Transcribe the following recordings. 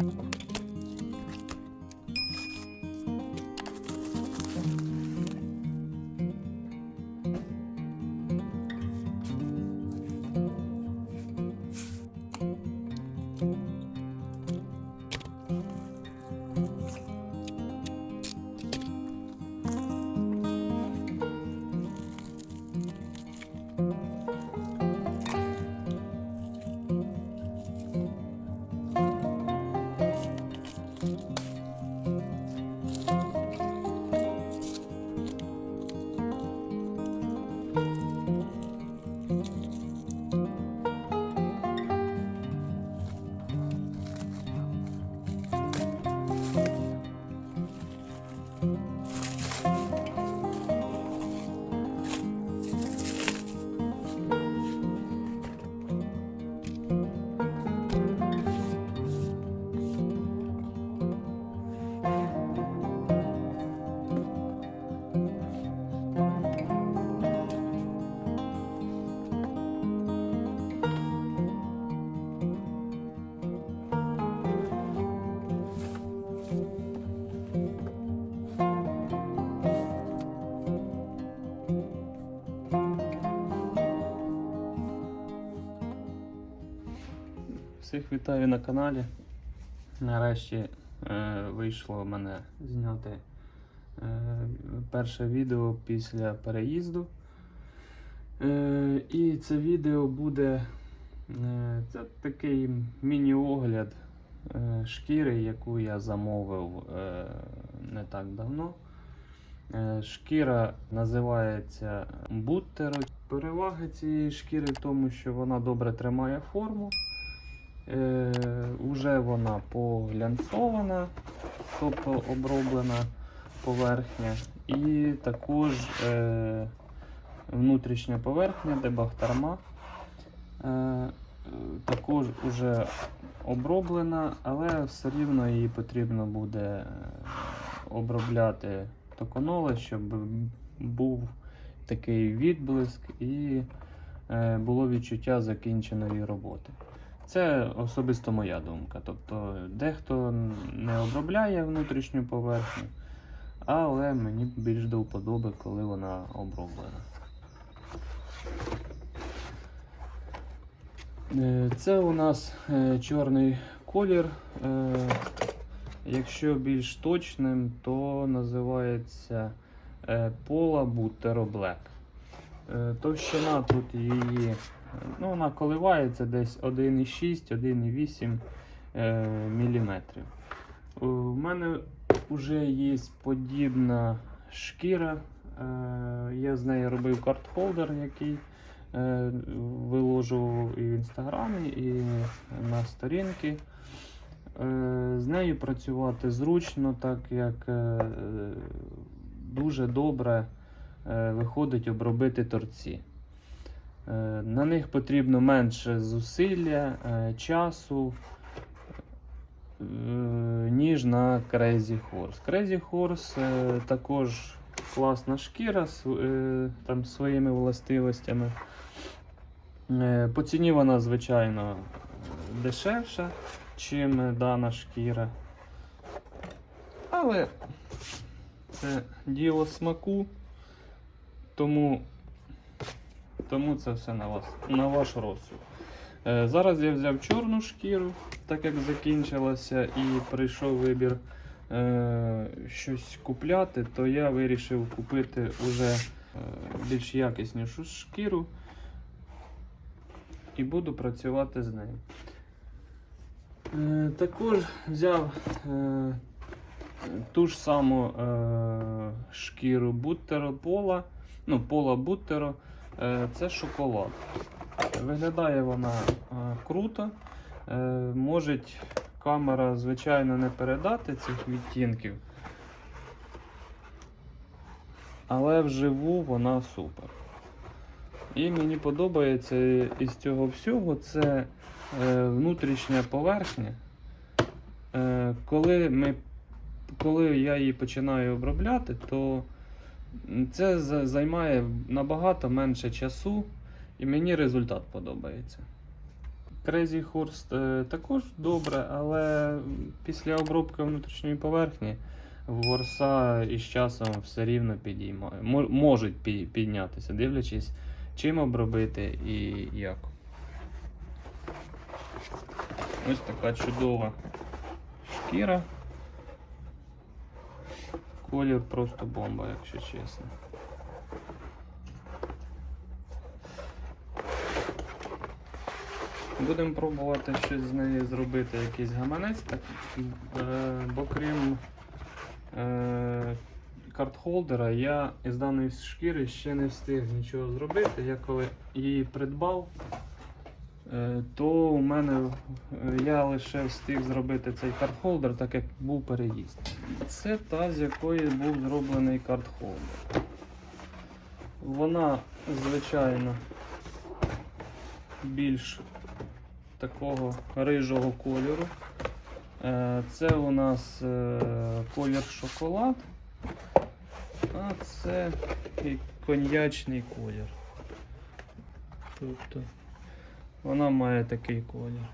you 嗯。Всіх вітаю на каналі. Нарешті е, вийшло в мене зняти е, перше відео після переїзду. Е, і це відео буде е, це такий міні-огляд е, шкіри, яку я замовив е, не так давно. Е, Шкіра називається буттеро. Переваги цієї шкіри в тому, що вона добре тримає форму. Е, Уже вона поглянцована, тобто оброблена поверхня. І також е, внутрішня поверхня, де бахтарма. Е, також вже оброблена, але все рівно її потрібно буде е, обробляти токоноли, щоб був такий відблиск і е, було відчуття закінченої роботи. Це особисто моя думка. Тобто дехто не обробляє внутрішню поверхню, але мені більш до вподоби, коли вона оброблена. Е, Це у нас е, чорний колір. Е, Якщо більш точним, то називається Pola Buttero Black. Товщина тут її, ну, вона коливається десь 1,6-1,8 е, мм. У мене вже є подібна шкіра. Е, Я з нею робив картхолдер, який е, виложував і в інстаграмі, і на сторінки. З нею працювати зручно, так як дуже добре виходить обробити торці. Е, На них потрібно менше зусилля, е, часу, е, ніж на Crazy Horse. Crazy Horse також класна шкіра там, своїми властивостями. По ціні вона, звичайно, дешевша, чим дана шкіра. Але це діло смаку, тому, тому це все на вас, на ваш розсуд. Е, Зараз я взяв чорну шкіру, так як закінчилася і прийшов вибір е, щось купляти, то я вирішив купити уже е, більш якіснішу шкіру і буду працювати з нею. Е, Також взяв е, ту ж саму е, шкіру буттеро пола, ну, пола буттеро, е, це шоколад. Виглядає вона е, круто. Е, може камера, звичайно, не передати цих відтінків, але вживу вона супер. І мені подобається із цього всього це е, внутрішня поверхня. Е, коли, ми, коли я її починаю обробляти, то це займає набагато менше часу, і мені результат подобається. Crazy Horse е, також добре, але після обробки внутрішньої поверхні ворса із часом все рівно підіймає. Можуть піднятися, дивлячись, чим обробити і як. Ось така чудова шкіра. Колір просто бомба, якщо чесно. Будемо пробувати щось з нею зробити, якийсь гаманець, так, е, бо крім е, картхолдера, я із даної шкіри ще не встиг нічого зробити. Я коли її придбав, то у мене е, я лише встиг зробити цей картхолдер, так як був переїзд. Це та, з якої був зроблений картхолдер. Вона, звичайно, більш такого рижого кольору. Е, Це у нас е, колір шоколад, а це коньячний колір. Тобто вона має такий колір.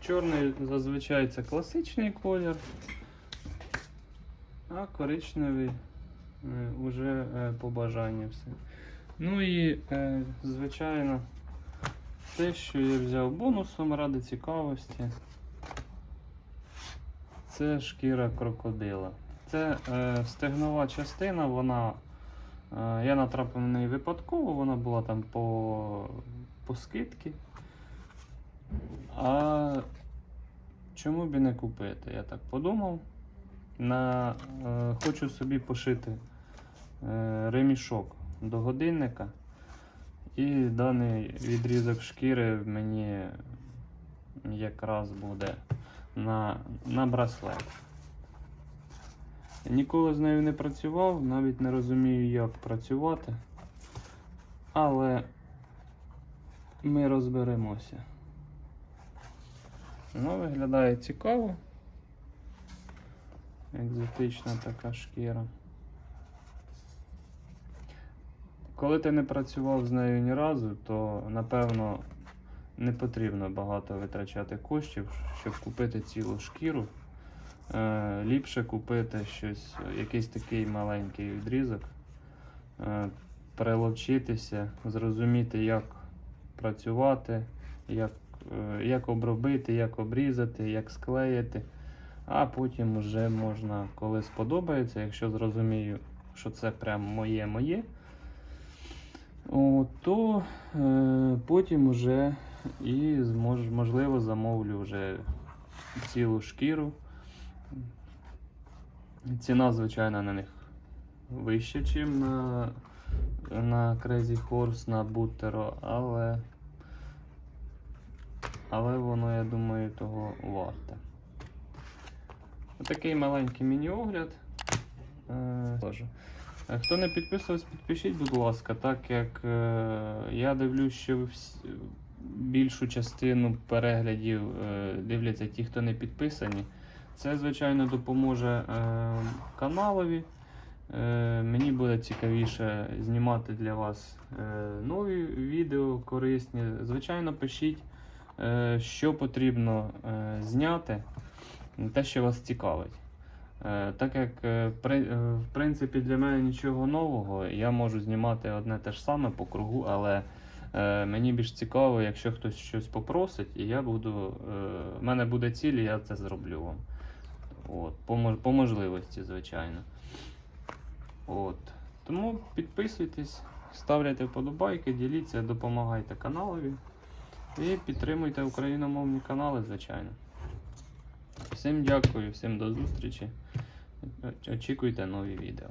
Чорний зазвичай це класичний колір, а коричневий е, уже е, по бажанню все. Ну і, е, звичайно, те, що я взяв бонусом ради цікавості, це шкіра крокодила. Це е, стегнова частина, вона. е, Я натрапив на неї випадково, вона була там по, по скидці. А чому б і не купити? Я так подумав. На, е, хочу собі пошити ремішок до годинника. І даний відрізок шкіри мені якраз буде на, на браслет. Ніколи з нею не працював, навіть не розумію, як працювати. Але ми розберемося. Ну, виглядає цікаво. Екзотична така шкіра. Коли ти не працював з нею ні разу, то напевно не потрібно багато витрачати коштів, щоб купити цілу шкіру. Е, ліпше купити щось, якийсь такий маленький відрізок, е, приловчитися, зрозуміти, як працювати, як, е, як обробити, як обрізати, як склеїти. А потім вже можна, коли сподобається, якщо зрозумію, що це прям моє-моє, то е, потім вже і можливо замовлю вже цілу шкіру. Ціна, звичайно, на них вища, ніж на, на Crazy Horse, на Buttero, але, але воно, я думаю, того варте. Отакий маленький міні-огляд. Е. Е, Хто не підписувався, підпишіть, будь ласка, так як е, я дивлюсь, що всі, більшу частину переглядів е, дивляться ті, хто не підписані. Це, звичайно, допоможе е, каналові. Е, мені буде цікавіше знімати для вас е, нові відео корисні. Звичайно, пишіть, е, що потрібно е, зняти, те, що вас цікавить. Е, Так як е, е, в принципі для мене нічого нового, я можу знімати одне те ж саме по кругу, але мені більш цікаво, якщо хтось щось попросить, і я буду. В мене буде ціль, і я це зроблю вам. От, по можливості, звичайно. От. Тому підписуйтесь, ставляйте вподобайки, діліться, допомагайте каналові. І підтримуйте україномовні канали, звичайно. Всім дякую, всім до зустрічі. Очікуйте нові відео.